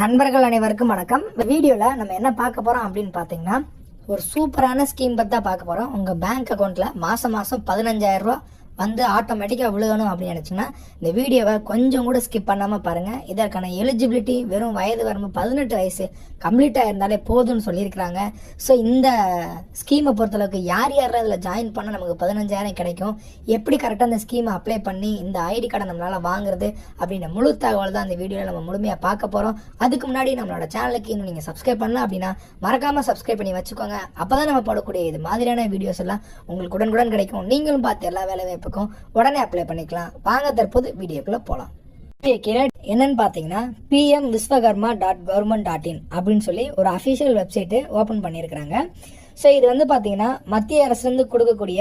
நண்பர்கள் அனைவருக்கும் வணக்கம். இந்த வீடியோவில் நம்ம என்ன பார்க்க போகிறோம் அப்படின்னு பார்த்தீங்கன்னா ஒரு சூப்பரான ஸ்கீம் பற்றி தான் பார்க்க போகிறோம் உங்கள் பேங்க் அக்கௌண்ட்டில் மாதம் மாதம் பதினஞ்சாயிரரூபா வந்து ஆட்டோமேட்டிக்காக விழுகணும் அப்படின்னு நினச்சிங்கன்னா இந்த வீடியோவை கொஞ்சம் கூட ஸ்கிப் பண்ணாமல் பாருங்கள் இதற்கான எலிஜிபிலிட்டி வெறும் வயது வரம்பு பதினெட்டு வயசு கம்ப்ளீட்டாக இருந்தாலே போதும்னு சொல்லியிருக்கிறாங்க. ஸோ இந்த ஸ்கீமை பொறுத்தளவுக்கு யார் யார் அதில் ஜாயின் பண்ணால் நமக்கு பதினஞ்சாயிரம் கிடைக்கும்? எப்படி கரெக்டாக அந்த ஸ்கீமை அப்ளை பண்ணி இந்த ஐடி கார்டை நம்மளால் வாங்குறது அப்படின்ற முழு தகவல் தான் அந்த வீடியோவில் நம்ம முழுமையாக பார்க்க போகிறோம் அதுக்கு முன்னாடி நம்மளோட சேனலுக்கு இன்னும் நீங்கள் சப்ஸ்கிரைப் பண்ணலாம் அப்படின்னா மறக்காமல் சப்ஸ்கிரைப் பண்ணி வச்சுக்கோங்க. அப்போ தான் நம்ம போடக்கூடிய இது மாதிரியான வீடியோஸ் எல்லாம் உங்களுக்கு உடனுக்குடன் கிடைக்கும். நீங்களும் பார்த்து எல்லா வேலை வாய்ப்புக்கும் உடனே அப்ளை பண்ணிக்கலாம். வாங்க தற்போது வீடியோக்குள்ளே போகலாம் கீழே என்னன்னு பார்த்தீங்கன்னா PM Vishwakarma dot government dot in அப்படின்னு சொல்லி ஒரு அஃபிஷியல் வெப்சைட்டு ஓப்பன் பண்ணியிருக்கிறாங்க. ஸோ இது வந்து பார்த்தீங்கன்னா மத்திய அரசுலேருந்து கொடுக்கக்கூடிய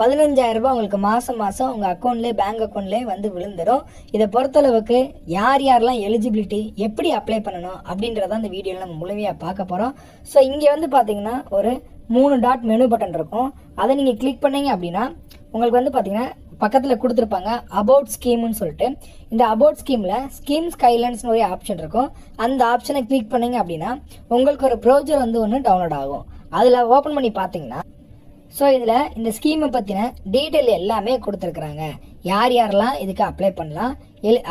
பதினஞ்சாயிரம் ரூபாய் உங்களுக்கு மாதம் மாதம் உங்கள் அக்கௌண்ட்லேயே பேங்க் அக்கௌண்ட்லேயே வந்து விழுந்துடும் இதை பொறுத்தளவுக்கு யார் யாரெல்லாம் எலிஜிபிலிட்டி எப்படி அப்ளை பண்ணணும் அப்படின்றத அந்த வீடியோவில் நம்ம முழுமையாக பார்க்க போகிறோம் ஸோ இங்கே வந்து பார்த்தீங்கன்னா ஒரு மூணு டாட் மெனு பட்டன் இருக்கும். அதை நீங்கள் கிளிக் பண்ணீங்க அப்படின்னா உங்களுக்கு வந்து பார்த்தீங்கன்னா பக்கத்தில் கொடுத்துருப்பாங்க அபவுட் ஸ்கீம்னு சொல்லிட்டு. இந்த அபவுட் ஸ்கீமில் ஸ்கீம் ஸ்கைலன்ஸ்னு ஒரு ஆப்ஷன் இருக்கும். அந்த ஆப்ஷனை கிளிக் பண்ணிங்க அப்படின்னா உங்களுக்கு ஒரு ப்ரௌசர் வந்து ஒன்று டவுன்லோட் ஆகும். அதில் ஓப்பன் பண்ணி பார்த்தீங்கன்னா ஸோ இதில் இந்த ஸ்கீமை பற்றின டீட்டெயில் எல்லாமே கொடுத்துருக்குறாங்க. யார் யாரெல்லாம் இதுக்கு அப்ளை பண்ணலாம்?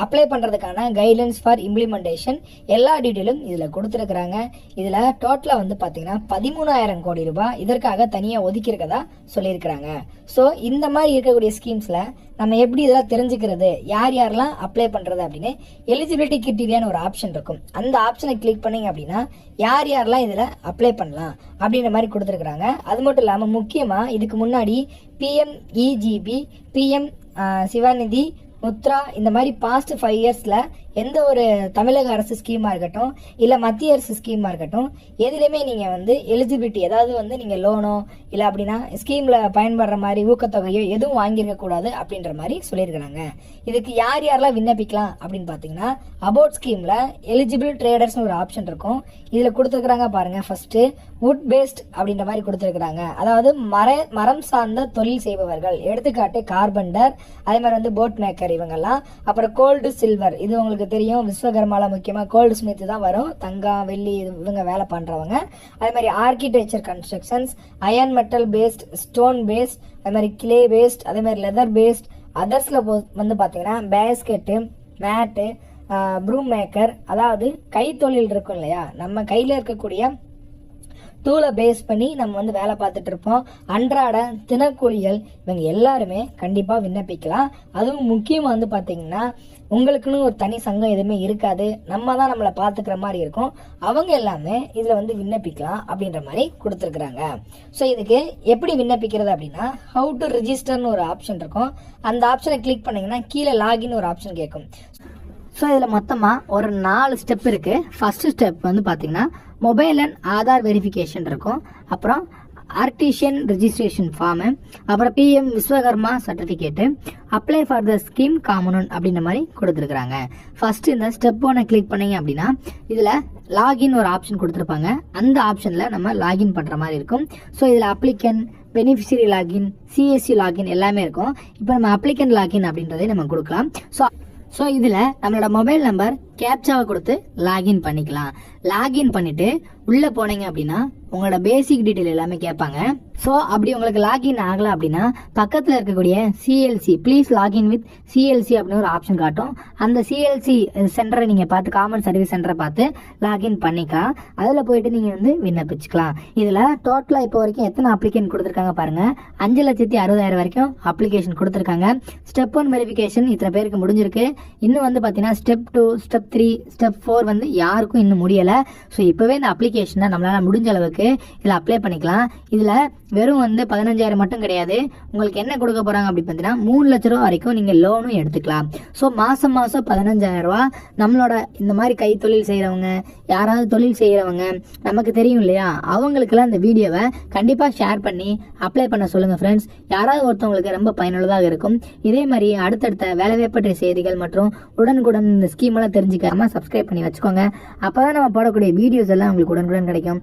அப்ளை பண்ணுறதுக்கான கைட்லைன்ஸ் ஃபார் இம்ப்ளிமெண்டேஷன் எல்லா டீட்டெயிலும் இதில் கொடுத்துருக்குறாங்க. இதில் டோட்டலாக வந்து பார்த்தீங்கன்னா பதிமூணாயிரம் கோடி ரூபாய் இதற்காக தனியாக ஒதுக்கியிருக்கதா சொல்லியிருக்கிறாங்க. ஸோ இந்த மாதிரி இருக்கக்கூடிய ஸ்கீம்ஸில் நம்ம எப்படி இதெல்லாம் தெரிஞ்சுக்கிறது? யார் யாரெல்லாம் அப்ளை பண்ணுறது அப்படின்னு எலிஜிபிலிட்டி கிரிட்டீரியான்னு ஒரு ஆப்ஷன் இருக்கும். அந்த ஆப்ஷனை கிளிக் பண்ணீங்க அப்படின்னா யார் யாரெல்லாம் இதில் அப்ளை பண்ணலாம் அப்படின்ற மாதிரி கொடுத்துருக்குறாங்க. அது மட்டும் இல்லாமல் முக்கியமாக இதுக்கு முன்னாடி PM EGP PM Svanidhi Mudra இந்த மாதிரி பாஸ்ட் ஃபைவ் இயர்ஸில் எந்த ஒரு தமிழக அரசு ஸ்கீமாக இருக்கட்டும் இல்லை மத்திய அரசு ஸ்கீமாக இருக்கட்டும் எதுலேயுமே நீங்கள் வந்து எலிஜிபிலிட்டி ஏதாவது வந்து நீங்கள் லோனோ இல்லை அப்படின்னா ஸ்கீமில் பயன்படுற மாதிரி ஊக்கத்தொகையோ எதுவும் வாங்கியிருக்கக்கூடாது அப்படின்ற மாதிரி சொல்லியிருக்கிறாங்க. இதுக்கு யார் யாரெல்லாம் விண்ணப்பிக்கலாம் அப்படின்னு பார்த்தீங்கன்னா அபவுட் ஸ்கீமில் எலிஜிபிள் ட்ரேடர்ஸ்னு ஒரு ஆப்ஷன் இருக்கும். இதில் கொடுத்துருக்குறாங்க பாருங்கள் ஃபஸ்ட்டு வுட் பேஸ்ட் அப்படின்ற மாதிரி கொடுத்துருக்குறாங்க. அதாவது மர மரம் சார்ந்த தொழில் செய்பவர்கள் எடுத்துக்காட்டு கார்பெண்டர் அதே மாதிரி வந்து போட் மேக்கர் இவங்கெல்லாம் அப்புறம் கோல்டு சில்வர் இது உங்களுக்கு தெரியும். விஸ்வகர்மால முக்கியமாக கோல்டு ஸ்மித் தான் வரும். தங்கம் வெள்ளி இவங்க வேலை பண்ணுறவங்க அதே மாதிரி architecture constructions iron metal based stone based அதே மாதிரி கிளே பேஸ்ட் அதே மாதிரி லெதர் பேஸ்ட் அதர்ஸில் போ வந்து பார்த்தீங்கன்னா பேஸ்கெட்டு மேட்டு ப்ரூம் மேக்கர் அதாவது கைத்தொழில் இருக்கும் இல்லையா? நம்ம கையில் இருக்கக்கூடிய டூலை பேஸ் பண்ணி நம்ம வந்து வேலை பார்த்துட்டு இருப்போம். அன்றாட தினக்கூலிகள் இவங்க எல்லாருமே கண்டிப்பாக விண்ணப்பிக்கலாம். அதுவும் முக்கியமாக வந்து பார்த்தீங்கன்னா உங்களுக்குன்னு ஒரு தனி சங்கம் எதுவுமே இருக்காது. நம்ம தான் நம்மளை பார்த்துக்கிற மாதிரி இருக்கும். அவங்க எல்லாமே இதில் வந்து விண்ணப்பிக்கலாம் அப்படின்ற மாதிரி கொடுத்துருக்குறாங்க. ஸோ இதுக்கு எப்படி விண்ணப்பிக்கிறது அப்படின்னா ஹவு டு ரிஜிஸ்டர்னு ஒரு ஆப்ஷன் இருக்கும். அந்த ஆப்ஷனை கிளிக் பண்ணீங்கன்னா கீழே லாகின் ஒரு ஆப்ஷன் கேட்கும். ஸோ இதில் மொத்தமாக ஒரு நாலு ஸ்டெப் இருக்குது ஃபஸ்ட்டு ஸ்டெப் வந்து பார்த்தீங்கன்னா மொபைல் அண்ட் ஆதார் வெரிஃபிகேஷன் இருக்கும். அப்புறம் ஆர்டிஷியன் ரிஜிஸ்ட்ரேஷன் ஃபார்மு அப்புறம் PM Vishwakarma certificate apply for the scheme காமனன் அப்படின்ற மாதிரி கொடுத்துருக்குறாங்க. ஃபஸ்ட்டு இந்த ஸ்டெப் ஒன்று கிளிக் பண்ணீங்க அப்படின்னா இதில் லாகின் ஒரு ஆப்ஷன் கொடுத்துருப்பாங்க. அந்த ஆப்ஷனில் நம்ம லாகின் பண்ணுற மாதிரி இருக்கும். ஸோ இதில் applicant beneficiary login CSC login எல்லாமே இருக்கும். இப்போ நம்ம அப்ளிகன் லாகின் அப்படின்றதே நம்ம கொடுக்கலாம். ஸோ ஸோ இதில் நம்மளோட மொபைல் நம்பர் கேப்சாவை கொடுத்து லாகின் பண்ணிக்கலாம். லாகின் பண்ணிட்டு உள்ளே போனீங்க அப்படின்னா உங்களோட பேசிக் டீட்டெயில் எல்லாமே கேட்பாங்க. ஸோ அப்படி உங்களுக்கு லாகின் ஆகலை அப்படின்னா பக்கத்தில் இருக்கக்கூடிய CLC please login with CLC அப்படின்னு ஒரு ஆப்ஷன் காட்டும். அந்த சிஎல்சி சென்டரை நீங்கள் பார்த்து காமன் சர்வீஸ் சென்டரை பார்த்து லாகின் பண்ணிக்கலாம் அதில் போயிட்டு நீங்கள் வந்து விண்ணப்பிச்சுக்கலாம். இதில் டோட்டலாக இப்போ வரைக்கும் எத்தனை அப்ளிகேஷன் கொடுத்துருக்காங்க பாருங்கள் அஞ்சு லட்சத்தி அறுபதாயிரம் வரைக்கும் அப்ளிகேஷன் கொடுத்துருக்காங்க. ஸ்டெப் ஒன் வெரிஃபிகேஷன் இத்தனை பேருக்கு முடிஞ்சிருக்கு. இன்னும் வந்து பார்த்தீங்கன்னா step two step three step four வந்து யாருக்கும் இன்னும் முடியலை. ஸோ இப்போவே இந்த அப்ளிகேஷனை நம்மளால் முடிஞ்ச அளவுக்கு இதில் அப்ளை பண்ணிக்கலாம். இதில் வெறும் வந்து பதினஞ்சாயிரம் மட்டும் கிடையாது. உங்களுக்கு என்ன கொடுக்க போகிறாங்க அப்படி பார்த்தீங்கன்னா மூணு லட்ச ரூபா வரைக்கும் நீங்கள் லோனும் எடுத்துக்கலாம். ஸோ மாதம் மாதம் பதினஞ்சாயிரம் ரூபா நம்மளோட இந்த மாதிரி கைத்தொழில் செய்கிறவங்க யாராவது தொழில் செய்கிறவங்க நமக்கு தெரியும் இல்லையா? அவங்களுக்கெல்லாம் இந்த வீடியோவை கண்டிப்பாக ஷேர் பண்ணி அப்ளை பண்ண சொல்லுங்கள் ஃப்ரெண்ட்ஸ் யாராவது ஒருத்தவங்களுக்கு ரொம்ப பயனுள்ளதாக இருக்கும். இதே மாதிரி அடுத்தடுத்த வேலைவாய்ப்பற்ற செய்திகள் மற்றும் உடனுக்குடன் இந்த ஸ்கீமெல்லாம் தெரிஞ்சுக்காம சப்ஸ்கிரைப் பண்ணி வச்சுக்கோங்க. அப்போ தான் நம்ம போடக்கூடிய வீடியோஸ் எல்லாம் உங்களுக்கு உடனுக்குடன் கிடைக்கும்.